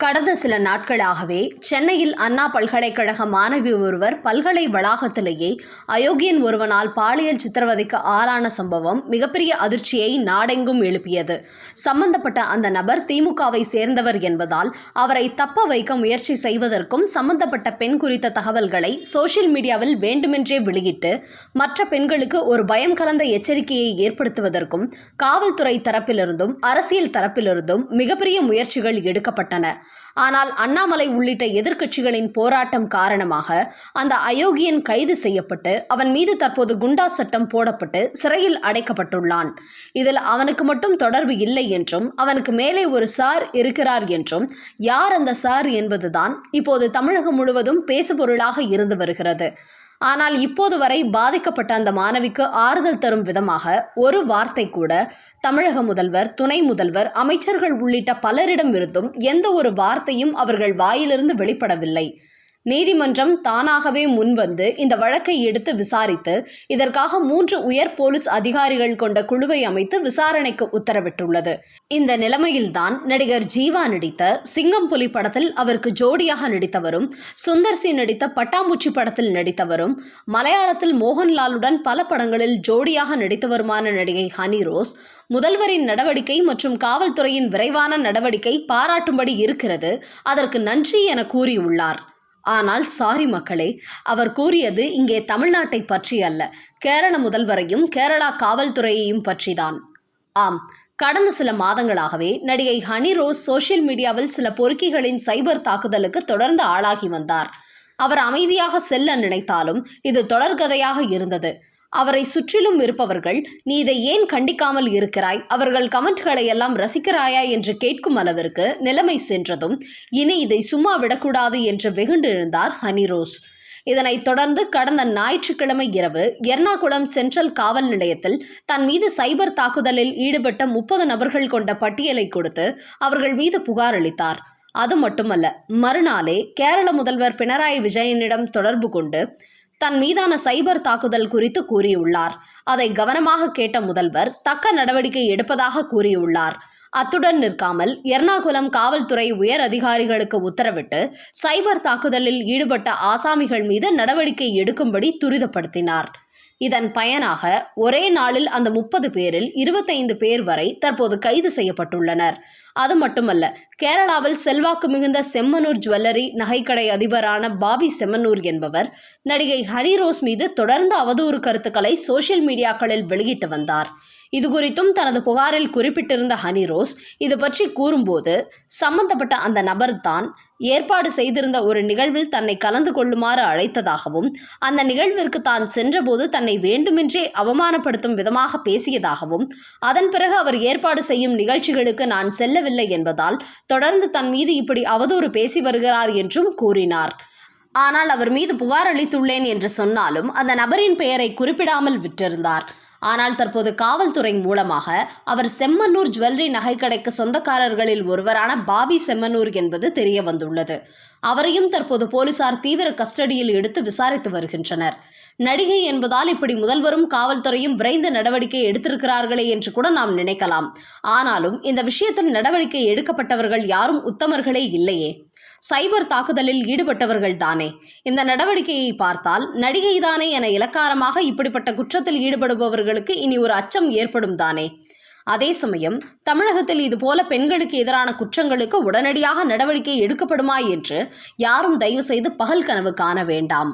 கடந்த சில நாட்களாகவே சென்னையில் அண்ணா பல்கலைக்கழக மாணவி ஒருவர் பல்கலை வளாகத்திலேயே அயோக்கியன் ஒருவனால் பாலியல் சித்திரவதைக்கு ஆளான சம்பவம் மிகப்பெரிய அதிர்ச்சியை நாடெங்கும் எழுப்பியது. சம்பந்தப்பட்ட அந்த நபர் திமுகவை சேர்ந்தவர் என்பதால் அவரை தப்ப வைக்க முயற்சி செய்வதற்கும் சம்பந்தப்பட்ட பெண் குறித்த தகவல்களை சோஷியல் மீடியாவில் வேண்டுமென்றே வெளியிட்டு மற்ற பெண்களுக்கு ஒரு பயம் கலந்த எச்சரிக்கையை ஏற்படுத்துவதற்கும் காவல்துறை தரப்பிலிருந்தும் அரசியல் தரப்பிலிருந்தும் மிகப்பெரிய முயற்சிகள் எடுக்கப்பட்டன. ஆனால் அண்ணாமலை உள்ளிட்ட எதிர்க்கட்சிகளின் போராட்டம் காரணமாக அந்த அயோக்கியன் கைது செய்யப்பட்டு அவன் மீது தற்போது குண்டா சட்டம் போடப்பட்டு சிறையில் அடைக்கப்பட்டுள்ளான். இதில் அவனுக்கு மட்டும் தொடர்பு இல்லை என்றும் அவனுக்கு மேலே ஒரு சார் இருக்கிறார் என்றும் யார் அந்த சார் என்பதுதான் இப்போது தமிழகம் முழுவதும் பேசுபொருளாக இருந்து வருகிறது. ஆனால் இப்போது வரை பாதிக்கப்பட்ட அந்த மாணவிக்கு ஆறுதல் தரும் விதமாக ஒரு வார்த்தை கூட தமிழக முதல்வர் துணை முதல்வர் அமைச்சர்கள் உள்ளிட்ட பலரிடமிருந்தும் எந்த ஒரு வார்த்தையும் அவர்கள் வாயிலிருந்து வெளிப்படவில்லை. நீதிமன்றம் தானாகவே முன்வந்து இந்த வழக்கை எடுத்து விசாரித்து இதற்காக மூன்று உயர் போலீஸ் அதிகாரிகள் கொண்ட குழுவை அமைத்து விசாரணைக்கு உத்தரவிட்டுள்ளது. இந்த நிலைமையில்தான் நடிகர் ஜீவா நடித்த சிங்கம் புலி படத்தில் அவருக்கு ஜோடியாக நடித்தவரும் சுந்தர் சி நடித்த பட்டாம்பூச்சி படத்தில் நடித்தவரும் மலையாளத்தில் மோகன்லாலுடன் பல படங்களில் ஜோடியாக நடித்தவருமான நடிகை ஹனி ரோஸ் முதல்வரின் நடவடிக்கை மற்றும் காவல்துறையின் விரைவான நடவடிக்கை பாராட்டும்படி இருக்கிறது அதற்கு நன்றி என கூறியுள்ளார். ஆனால் சாரி மக்களே அவர் கூறியது இங்கே தமிழ்நாட்டை பற்றி அல்ல. கேரள முதல்வரையும் கேரளா காவல்துறையையும் பற்றிதான். ஆம் கடந்த சில மாதங்களாகவே நடிகை ஹனி ரோஸ் சோஷியல் மீடியாவில் சில பொறுக்கிகளின் சைபர் தாக்குதலுக்கு தொடர்ந்து ஆளாகி வந்தார். அவர் அமைதியாக செல்ல நினைத்தாலும் இது தொடர்கதையாக இருந்தது. அவரை சுற்றிலும் இருப்பவர்கள் நீ இதை ஏன் கண்டிக்காமல் இருக்கிறாய்? அவர்கள் கமெண்ட்களை எல்லாம் ரசிக்கிறாயா? என்று கேட்கும் அளவிற்கு நிலைமை சென்றதும் இனி இதை சும்மா விடக்கூடாது என்று வெகுண்டு எழுந்தார் ஹனிரோஸ். இதனைத் தொடர்ந்து கடந்த ஞாயிற்றுக்கிழமை இரவு எர்ணாகுளம் சென்ட்ரல் காவல் நிலையத்தில் தன் மீது சைபர் தாக்குதலில் ஈடுபட்ட முப்பது நபர்கள் கொண்ட பட்டியலை கொடுத்து அவர்கள் மீது புகார் அளித்தார். அது மட்டுமல்ல மறுநாளே கேரள முதல்வர் பினராயி விஜயனிடம் தொடர்பு கொண்டு தன் மீதான சைபர் தாக்குதல் குறித்து கூறியுள்ளார். அதை கவனமாக கேட்ட முதல்வர் தக்க நடவடிக்கை எடுப்பதாக கூறியுள்ளார். அத்துடன் நிற்காமல் எர்ணாகுளம் காவல்துறை உயர் அதிகாரிகளுக்கு உத்தரவிட்டு சைபர் தாக்குதலில் ஈடுபட்ட ஆசாமிகள் மீது நடவடிக்கை எடுக்கும்படி துரிதப்படுத்தினார். இதன் பயனாக ஒரே நாளில் அந்த முப்பது பேரில் இருபத்தைந்து பேர் வரை தற்போது கைது செய்யப்பட்டுள்ளனர். அது மட்டுமல்ல கேரளாவில் செல்வாக்கு மிகுந்த செம்மனூர் ஜுவல்லரி நகைக்கடை அதிபரான பாபி செம்மனூர் என்பவர் நடிகை ஹரிரோஸ் மீது தொடர்ந்து அவதூறு கருத்துக்களை சோஷியல் மீடியாக்களில் வெளியிட்டு வந்தார். இது குறித்தும் தனது புகாரில் குறிப்பிட்டிருந்த ஹனிரோஸ் இது பற்றி கூறும்போது சம்பந்தப்பட்ட அந்த நபர் தான் ஏற்பாடு செய்திருந்த ஒரு நிகழ்வில் தன்னை கலந்து கொள்ளுமாறு அழைத்ததாகவும் அந்த நிகழ்விற்கு தான் சென்றபோது தன்னை வேண்டுமென்றே அவமானப்படுத்தும் விதமாக பேசியதாகவும் அதன் பிறகு அவர் ஏற்பாடு செய்யும் நிகழ்ச்சிகளுக்கு நான் செல்லவில்லை என்பதால் தொடர்ந்து தன் மீது இப்படி அவதூறு பேசி வருகிறார் என்றும் கூறினார். ஆனால் அவர் மீது புகார் அளித்துள்ளேன் என்று சொன்னாலும் அந்த நபரின் பெயரை குறிப்பிடாமல் விட்டிருந்தார். ஆனால் தற்போது காவல்துறை மூலமாக அவர் செம்மன்னூர் ஜுவல்லரி நகைக்கடைக்கு சொந்தக்காரர்களில் ஒருவரான பாபி செம்மன்னூர் என்பது தெரிய வந்துள்ளது. அவரையும் தற்போது போலீசார் தீவிர கஸ்டடியில் எடுத்து விசாரித்து வருகின்றனர். நடிகை என்பதால் இப்படி முதல்வரும் காவல்துறையும் விரைந்த நடவடிக்கை எடுத்திருக்கிறார்களே என்று கூட நாம் நினைக்கலாம். ஆனாலும் இந்த விஷயத்தில் நடவடிக்கை எடுக்கப்பட்டவர்கள் யாரும் உத்தமர்களே இல்லையே. சைபர் தாக்குதலில் ஈடுபட்டவர்கள் தானே. இந்த நடவடிக்கையை பார்த்தால் நடிகை தானே என இலக்காரமாக இப்படிப்பட்ட குற்றத்தில் ஈடுபடுபவர்களுக்கு இனி ஒரு அச்சம் ஏற்படும் தானே. அதே சமயம் தமிழகத்தில் இதுபோல பெண்களுக்கு எதிரான குற்றங்களுக்கு உடனடியாக நடவடிக்கை எடுக்கப்படுமா என்று யாரும் தயவு செய்து பகல் கனவு காண வேண்டாம்.